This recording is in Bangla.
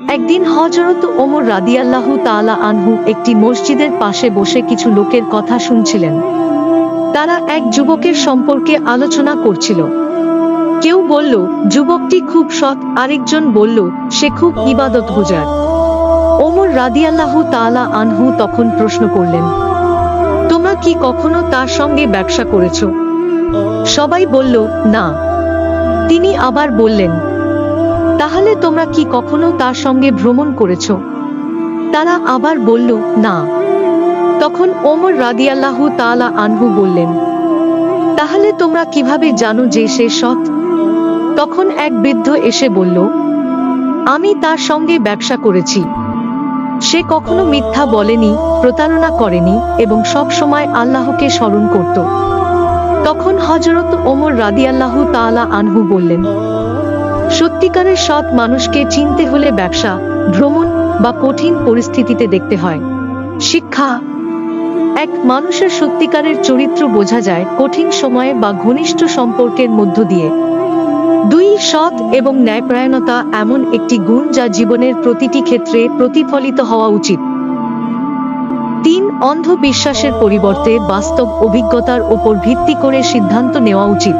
একদিন হজরত ওমর রাদিয়াল্লাহু তাআলা আনহু একটি মসজিদের পাশে বসে কিছু লোকের কথা শুনছিলেন। তারা এক যুবকের সম্পর্কে আলোচনা করছিল। কেউ বলল, যুবকটি খুব সৎ। আরেকজন বলল, সে খুব ইবাদত গুজার। ওমর রাদিয়াল্লাহু তালা আনহু তখন প্রশ্ন করলেন, তোমরা কি কখনো তার সঙ্গে ব্যবসা করেছ? সবাই বলল, না। তিনি আবার বললেন তাহলে তোমরা কি কখনো তার সঙ্গে ভ্রমণ করেছ? তারা আবার বলল, না। তখন ওমর রাদিয়াল্লাহু তাআলা আনহু বললেন, তাহলে তোমরা কীভাবে জানো যে সে সৎ? তখন এক বৃদ্ধ এসে বলল, আমি তার সঙ্গে ব্যবসা করেছি। সে কখনো মিথ্যা বলেনি, প্রতারণা করেনি এবং সব সময় আল্লাহকে স্মরণ করত। তখন হজরত ওমর রাদিয়াল্লাহু তাআলা আনহু বললেন সত্যিকারের সৎ মানুষকে চিনতে হলে ব্যবসা, ভ্রমণ বা কঠিন পরিস্থিতিতে দেখতে হয়। শিক্ষা। এক মানুষের সত্যিকারের চরিত্র বোঝা যায় কঠিন সময়ে বা ঘনিষ্ঠ সম্পর্কের মধ্য দিয়ে। দুই, সৎ এবং ন্যায়পরায়ণতা এমন একটি গুণ যা জীবনের প্রতিটি ক্ষেত্রে প্রতিফলিত হওয়া উচিত। তিন, অন্ধবিশ্বাসের পরিবর্তে বাস্তব অভিজ্ঞতার ওপর ভিত্তি করে সিদ্ধান্ত নেওয়া উচিত।